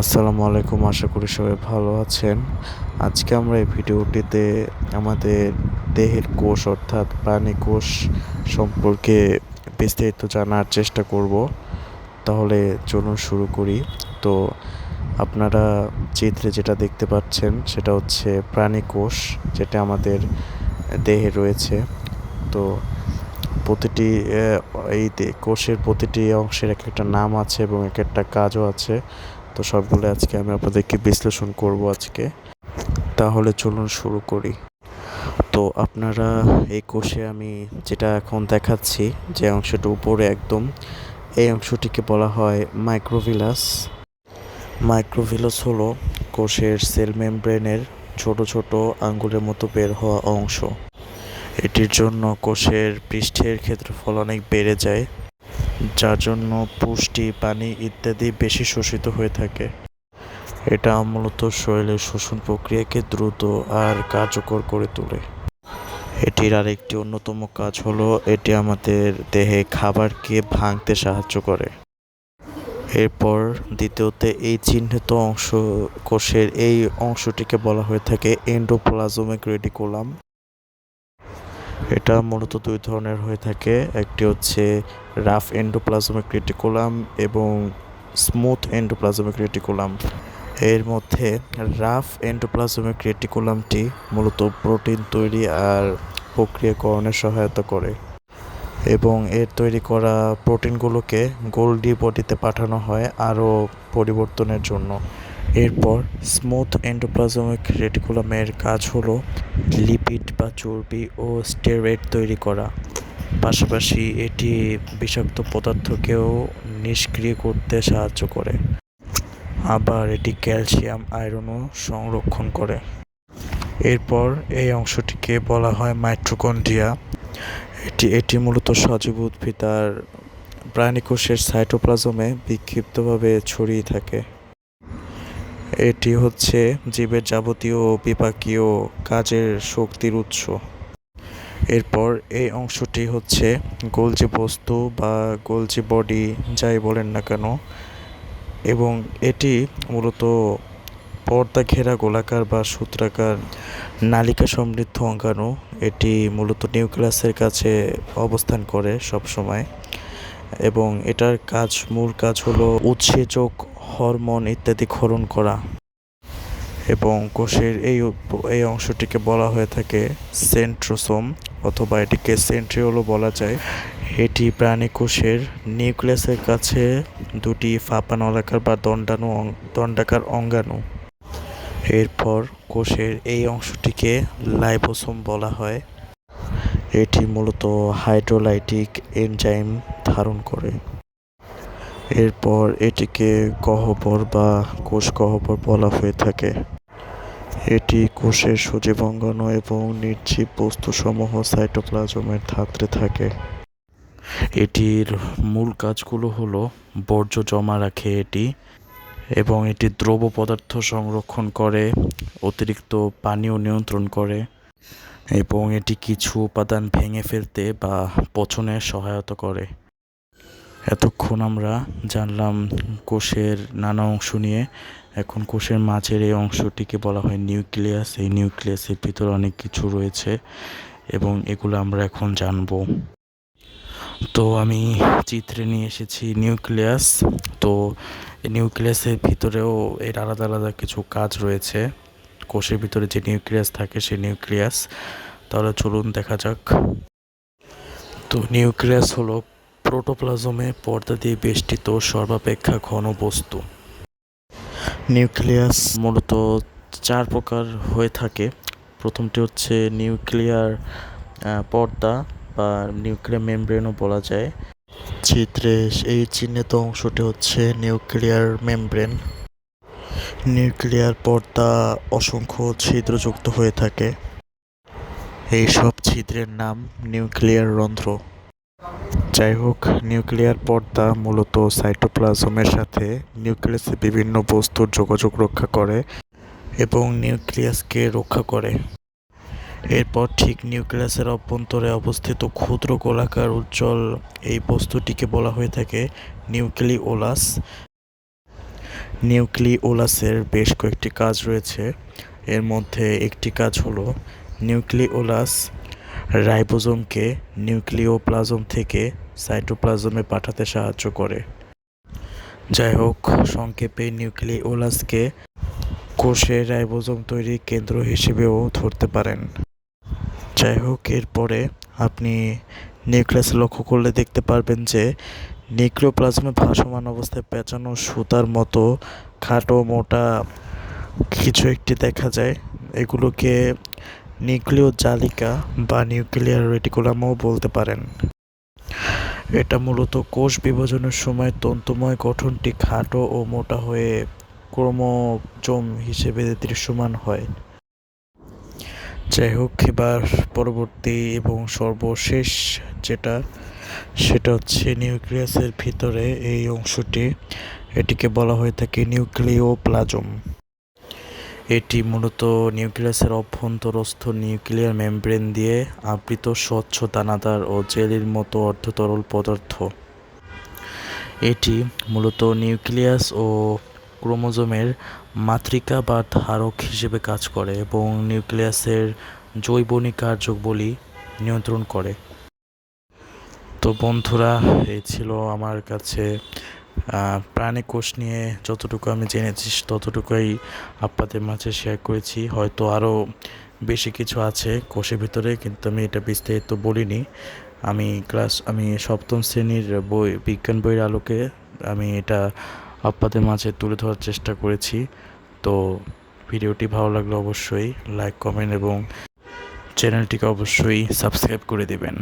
আসসালামু আলাইকুম, আশা করি সবাই ভালো আছেন। আজকে আমরা এই ভিডিওটিতে আমাদের দেহের কোষ অর্থাৎ প্রাণী কোষ সম্পর্কে বিস্তারিত জানার চেষ্টা করব। তাহলে চলুন শুরু করি। তো আপনারা চিত্রে যেটা দেখতে পাচ্ছেন, সেটা হচ্ছে প্রাণী কোষ যেটা আমাদের দেহে রয়েছে। তো প্রতিটি এই কোষের প্রতিটি অংশের এক একটা নাম আছে এবং এক একটা কাজও আছে। তো সবগুলো আজকে আমি আপনাদেরকে বিশ্লেষণ করব আজকে। তাহলে চলুন শুরু করি। তো আপনারা এই কোষে আমি যেটা এখন দেখাচ্ছি, যে অংশটা উপরে একদম, এই অংশটিকে বলা হয় মাইক্রোভিলাস মাইক্রোভিলাস হলো কোষের সেল মেমব্রেনের ছোট ছোট আঙ্গুলের মতো বের হওয়া অংশ। এটির জন্য কোষের পৃষ্ঠের ক্ষেত্রফল অনেক বেড়ে যায়। যার জন্য পুষ্টি, পানি ইত্যাদি বেশি শোষিত হয়ে থাকে। এটা মূলত শরীরের শোষণ প্রক্রিয়াকে দ্রুত আর কার্যকর করে তোলে। এটির আরেকটি অন্যতম কাজ হলো এটি আমাদের দেহে খাবারকে ভাঙতে সাহায্য করে। এরপর দ্বিতীয়তে এই চিহ্নিত অংশ কোষের এই অংশটিকে বলা হয়ে থাকে এন্ডোপ্লাজমিক রেডিকুলাম এটা মূলত দুই ধরনের হয়ে থাকে। একটি হচ্ছে রাফ এন্ডোপ্লাজমিক রেটিকুলাম এবং স্মুথ এন্ডোপ্লাজমিক রেটিকুলাম। এর মধ্যে রাফ এন্ডোপ্লাজমিক রেটিকুলামটি মূলত প্রোটিন তৈরি আর প্রক্রিয়াকরণে সহায়তা করে এবং এর তৈরি করা প্রোটিনগুলোকে গোল্ডি বডিতে পাঠানো হয় আরও পরিবর্তনের জন্য। এরপর স্মুথ এন্ডোপ্লাজমিক রেটিকুলামের কাজ হলো লিপিড বা চর্বি ও স্টেরয়েড তৈরি করা। পাশাপাশি এটি বিষাক্ত পদার্থকেও নিষ্ক্রিয় করতে সাহায্য করে। আবার এটি ক্যালসিয়াম আয়রনও সংরক্ষণ করে। এরপর এই অংশটিকে বলা হয় মাইট্রোকন্ড্রিয়া এটি এটি মূলত সজীব উদ্ভিদ আর প্রাণীকোষের সাইটোপ্লাজমে বিক্ষিপ্তভাবে ছড়িয়ে থাকে। এটি হচ্ছে জীবের যাবতীয় বিপাকীয় কাজের শক্তির উৎস। এরপর এই অংশটি হচ্ছে গোলজি বস্তু বা গোলজি বডি, যাই বলেন না কেন। এবং এটি মূলত পর্দা ঘেরা গোলাকার বা সূত্রাকার নালিকা সমৃদ্ধ অঙ্গাণু। এটি মূলত নিউক্লিয়াসের কাছে অবস্থান করে সব সময় এবং এটার কাজ, মূল কাজ হলো উৎসেচক হরমোন ইত্যাদি ক্ষরণ করা। এবং কোষের এই এই অংশটিকে বলা হয়ে থাকে সেন্ট্রোসোম, অথবা এটিকে সেন্ট্রিওলও বলা যায়। এটি প্রাণী কোষের নিউক্লিয়াসের কাছে দুটি ফাঁপা নলাকার বা দণ্ডাণু দণ্ডাকার অঙ্গাণু। এরপর কোষের এই অংশটিকে লাইবোসোম বলা হয়। এটি মূলত হাইড্রোলাইটিক এনজাইম ধারণ করে। এরপর এটিকে গহ্বর বা কোষ গহ্বর বলা হয়ে থাকে। এটি কোষের সজীব এবং নির্জীব বস্তুসমূহ সাইটোপ্লাজমের ধাত্রে থাকে। এটির মূল কাজগুলো হলো বর্জ্য জমা রাখে এটি এবং এটি দ্রব পদার্থ সংরক্ষণ করে, অতিরিক্ত পানীয় নিয়ন্ত্রণ করে এবং এটি কিছু উপাদান ভেঙে ফেলতে বা পচনে সহায়তা করে। এতক্ষণ আমরা জানলাম কোষের নানা অংশ নিয়ে। এখন কোষের মাঝের এই অংশটিকে বলা হয় নিউক্লিয়াস। এই নিউক্লিয়াসের ভিতরে অনেক কিছু রয়েছে এবং এগুলো আমরা এখন জানব। তো আমি চিত্রে নিয়ে এসেছি নিউক্লিয়াস। তো নিউক্লিয়াসের ভিতরেও এর আলাদা আলাদা কিছু কাজ রয়েছে। কোষের ভিতরে যে নিউক্লিয়াস থাকে সেই নিউক্লিয়াস। তাহলে চলুন দেখা যাক। তো নিউক্লিয়াস হলো প্রোটোপ্লাজমে পর্দা দিয়ে বেষ্টিত সর্বাপেক্ষা ঘন বস্তু। নিউক্লিয়াস মূলত চার প্রকার হয়ে থাকে। প্রথমটি হচ্ছে নিউক্লিয়ার পর্দা বা নিউক্লিয়ার মেমব্রেনও বলা যায়। চিত্রে এই চিহ্নিত অংশটি হচ্ছে নিউক্লিয়ার মেমব্রেন। নিউক্লিয়ার পর্দা অসংখ্য ছিদ্রযুক্ত হয়ে থাকে। এইসব ছিদ্রের নাম নিউক্লিয়ার রন্ধ্র। যাই হোক নিউক্লিয়ার পর্দা মূলত সাইটোপ্লাজমের সাথে নিউক্লিয়াসের বিভিন্ন বস্তুর যোগাযোগ রক্ষা করে এবং নিউক্লিয়াসকে রক্ষা করে। এরপর ঠিক নিউক্লিয়াসের অভ্যন্তরে অবস্থিত ক্ষুদ্র গোলাকার উজ্জ্বল এই বস্তুটিকে বলা হয়ে থাকে নিউক্লিওলাস। নিউক্লিওলাসের বেশ কয়েকটি কাজ রয়েছে। এর মধ্যে একটি কাজ হলো, নিউক্লিওলাস রাইবোজোমকে নিউক্লিওপ্লাজম থেকে সাইটোপ্লাজমে পাঠাতে সাহায্য করে। যাই হোক, সংক্ষেপে নিউক্লিওলাসকে কোষে রাইবোজোম তৈরির কেন্দ্র হিসেবেও ধরতে পারেন। যাই হোক, এরপরে আপনি নিউক্লিয়াস লক্ষ্য করলে দেখতে পারবেন যে নিউক্লিওপ্লাজমে ভাসমান অবস্থায় পেঁচানো সুতার মতো খাটো মোটা কিছু একটি দেখা যায়। এগুলোকে নিউক্লিয় জালিকা বা নিউক্লিয়ার রেটিকুলামও বলতে পারেন। এটা মূলত কোষ বিভাজনের সময় তন্তুময় গঠনটি খাটো ও মোটা হয়ে ক্রোমোজোম হিসেবে দৃশ্যমান হয়। যাই হোক এবার পরবর্তী এবং সর্বশেষ যেটা, সেটা হচ্ছে নিউক্লিয়াসের ভিতরে এই অংশটি। এটিকে বলা হয়ে থাকে নিউক্লিওপ্লাজম। এটি মূলত নিউক্লিয়াসের অভ্যন্তরস্থ নিউক্লিয়ার মেমব্রেন দিয়ে আবৃত স্বচ্ছ দানাদার ও জেলির মতো অর্ধতরল পদার্থ। এটি মূলত নিউক্লিয়াস ও ক্রোমোজোমের মাতৃকা বা ধারক হিসেবে কাজ করে এবং নিউক্লিয়াসের জৈবনিক কার্যবলী নিয়ন্ত্রণ করে। তো বন্ধুরা এই ছিল আমার কাছে প্রাণী কোষ নিয়ে যতটুকু আমি জেনেছি, ততটুকুই আপনাদের মাঝে শেয়ার করেছি। হয়তো আরও বেশি কিছু আছে কোষের ভিতরে, কিন্তু আমি এটা বিস্তারিত বলিনি। আমি ক্লাস আমি সপ্তম শ্রেণির বই, বিজ্ঞান বইয়ের আলোকে আমি এটা আপনাদের মাঝে তুলে ধরার চেষ্টা করেছি। তো ভিডিওটি ভালো লাগলে অবশ্যই লাইক কমেন্ট এবং চ্যানেলটিকে অবশ্যই সাবস্ক্রাইব করে দেবেন।